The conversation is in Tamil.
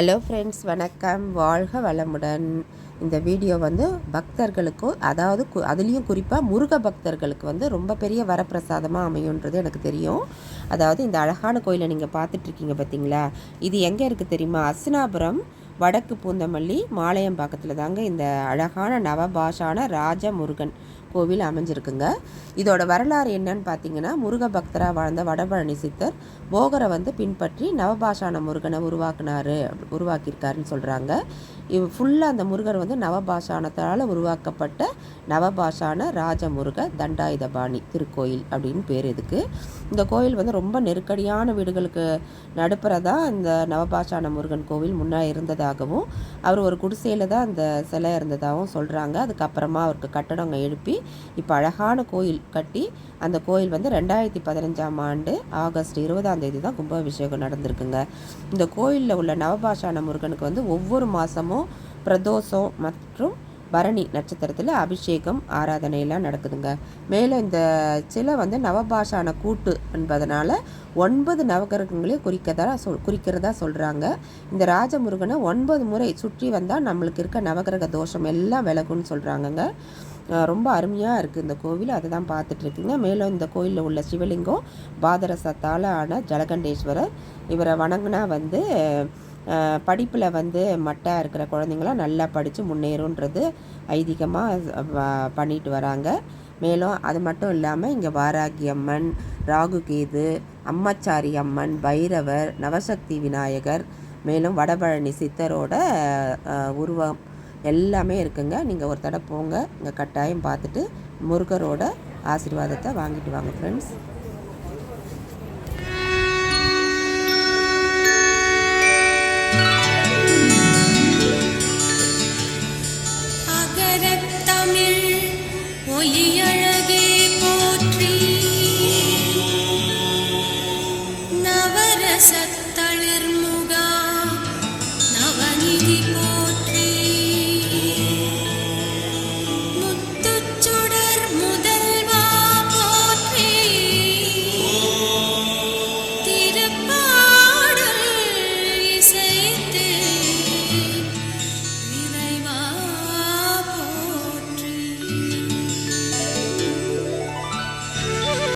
ஹலோ ஃப்ரெண்ட்ஸ் வணக்கம். வாழ்க வளமுடன். இந்த வீடியோ வந்து பக்தர்களுக்கும் அதாவது கு அதுலேயும் குறிப்பாக முருக பக்தர்களுக்கு வந்து ரொம்ப பெரிய வரப்பிரசாதமாக அமையுன்றது எனக்கு தெரியும். அதாவது இந்த அழகான கோயிலை நீங்கள் பார்த்துட்ருக்கீங்க பார்த்தீங்களா இது எங்கே இருக்குது தெரியுமா? அஸ்னாபுரம் வடக்கு பூந்தமல்லி மாலையம்பாக்கத்தில் தாங்க இந்த அழகான நவபாஷான ராஜ முருகன் கோவில் அமைஞ்சிருக்குங்க. இதோட வரலாறு என்னன்னு பார்த்தீங்கன்னா முருக பக்தராக வாழ்ந்த வடபழனி சித்தர் போகரை வந்து பின்பற்றி நவபாஷான முருகனை உருவாக்குனாரு உருவாக்கியிருக்காருன்னு சொல்கிறாங்க இவ் ஃபுல்லாக அந்த முருகர் வந்து நவபாஷானத்தால் உருவாக்கப்பட்ட நவபாஷான ராஜமுருக தண்டாயுதபாணி திருக்கோயில் அப்படின்னு பேர் இதுக்கு. இந்த கோயில் வந்து ரொம்ப நெருக்கடியான வீடுகளுக்கு நடுப்புறதா இந்த நவபாஷான முருகன் கோவில் முன்னே இருந்ததாகவும் அவர் ஒரு குடிசையில் தான் அந்த சிலை இருந்ததாகவும் சொல்கிறாங்க அதுக்கப்புறமா அவருக்கு கட்டடங்க எழுப்பி இப்போ அழகான கோயில் கட்டி அந்த கோயில் வந்து ரெண்டாயிரத்தி பதினஞ்சாம் ஆண்டு ஆகஸ்ட் இருபதாம் தேதி தான் கும்பாபிஷேகம் நடந்திருக்குங்க. இந்த கோயிலில் உள்ள நவபாஷான முருகனுக்கு வந்து ஒவ்வொரு மாதமும் பிரதோஷம் மற்றும் பரணி நட்சத்திரத்தில் அபிஷேகம் ஆராதனையெல்லாம் நடக்குதுங்க. மேலும் இந்த சிலை வந்து நவபாஷான கூட்டு என்பதனால ஒன்பது நவகிரகங்களையும் குறிக்கதா சொல் குறிக்கிறதா சொல்கிறாங்க இந்த ராஜமுருகனை ஒன்பது முறை சுற்றி வந்தால் நம்மளுக்கு இருக்க நவகிரக தோஷம் எல்லாம் விலகுன்னு சொல்கிறாங்கங்க ரொம்ப அருமையாக இருக்குது இந்த கோவில் அதை தான் பார்த்துட்ருக்கீங்க. மேலும் இந்த கோயிலில் உள்ள சிவலிங்கம் பாதரசத்தால் ஆன ஜலகண்டேஸ்வரர். இவரை வணங்கினா வந்து படிப்பில் வந்து மட்டாக இருக்கிற குழந்தைங்களாம் நல்லா படித்து முன்னேறுன்றது ஐதீகமாக பண்ணிட்டு வராங்க. மேலும் அது மட்டும் இல்லாமல் இங்கே வாராகி அம்மன் ராகுகேது அம்மச்சாரி அம்மன் பைரவர் நவசக்தி விநாயகர் மேலும் வடபழனி சித்தரோட உருவம் எல்லாமே இருக்குங்க. நீங்கள் ஒரு தடவை போங்க. இங்கே கட்டாயம் பார்த்துட்டு முருகரோட ஆசீர்வாதத்தை வாங்கிட்டு வாங்க ஃப்ரெண்ட்ஸ் ஒளியழ